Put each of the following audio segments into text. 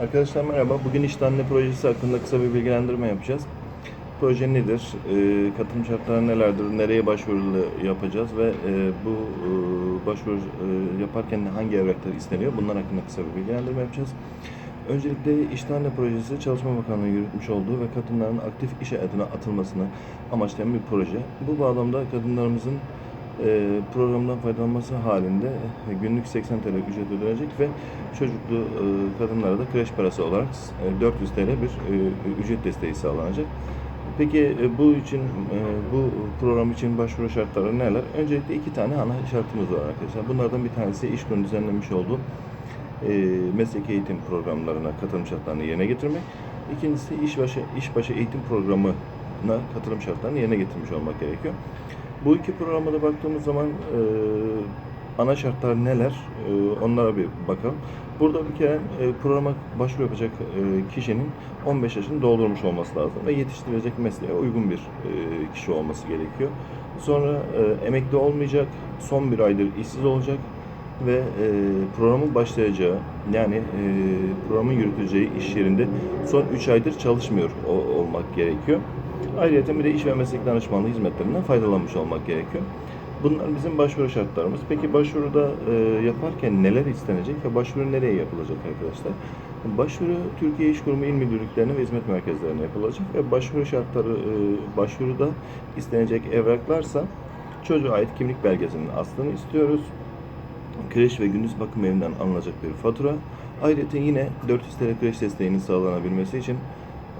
Arkadaşlar merhaba. Bugün işte projesi hakkında kısa bir bilgilendirme yapacağız. Proje nedir? Ee, katılım şartları nelerdir? Nereye başvuru yapacağız ve e, bu e, başvuru e, yaparken hangi evraklar isteniyor? Bunlar hakkında kısa bir bilgilendirme yapacağız. Öncelikle İşte Projesi Çalışma Bakanlığı yürütmüş olduğu ve kadınların aktif iş hayatına atılmasını amaçlayan bir proje. Bu bağlamda kadınlarımızın e, programdan faydalanması halinde e, günlük 80 TL ücret ödenecek ve çocuklu e, kadınlara da kreş parası olarak e, 400 TL bir e, ücret desteği sağlanacak. Peki e, bu için e, bu program için başvuru şartları neler? Öncelikle iki tane ana şartımız var arkadaşlar. Bunlardan bir tanesi iş günü düzenlemiş olduğu e, meslek eğitim programlarına katılım şartlarını yerine getirmek. İkincisi işbaşı işbaşı eğitim programına katılım şartlarını yerine getirmiş olmak gerekiyor. Bu iki programa da baktığımız zaman e, ana şartlar neler? E, onlara bir bakalım. Burada bir kere e, programa başvuru yapacak e, kişinin 15 yaşını doldurmuş olması lazım ve yetiştirilecek mesleğe uygun bir e, kişi olması gerekiyor. Sonra e, emekli olmayacak, son bir aydır işsiz olacak ve e, programın başlayacağı yani e, programın yürütüleceği iş yerinde son 3 aydır çalışmıyor o- olmak gerekiyor. Ayrıca bir de iş ve meslek danışmanlığı hizmetlerinden faydalanmış olmak gerekiyor. Bunlar bizim başvuru şartlarımız. Peki başvuruda e, yaparken neler istenecek ve başvuru nereye yapılacak arkadaşlar? Başvuru Türkiye İş Kurumu İl Müdürlüklerine ve hizmet merkezlerine yapılacak ve başvuru şartları e, başvuruda istenecek evraklarsa çocuğa ait kimlik belgesinin aslını istiyoruz kreş ve gündüz bakım evinden alınacak bir fatura. Ayrıca yine 400 TL kreş desteğinin sağlanabilmesi için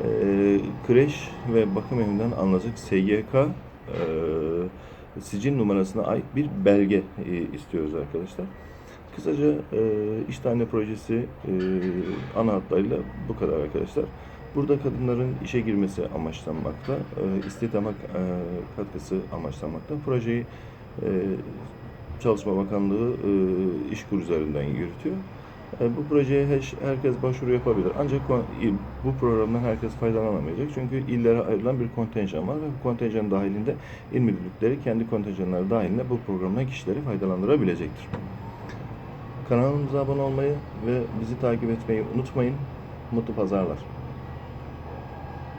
e, kreş ve bakım evinden alınacak SGK e, sicil numarasına ait bir belge e, istiyoruz arkadaşlar. Kısaca e, işte anne projesi e, ana hatlarıyla bu kadar arkadaşlar. Burada kadınların işe girmesi amaçlanmakta, e, istihdama e, katkısı amaçlanmakta. Projeyi e, Çalışma Bakanlığı e, İşkur üzerinden yürütüyor. E, bu projeye her- herkes başvuru yapabilir. Ancak bu programdan herkes faydalanamayacak. Çünkü illere ayrılan bir kontenjan var ve bu kontenjan dahilinde il müdürlükleri kendi kontenjanları dahilinde bu programdan kişileri faydalandırabilecektir. Kanalımıza abone olmayı ve bizi takip etmeyi unutmayın. Mutlu pazarlar.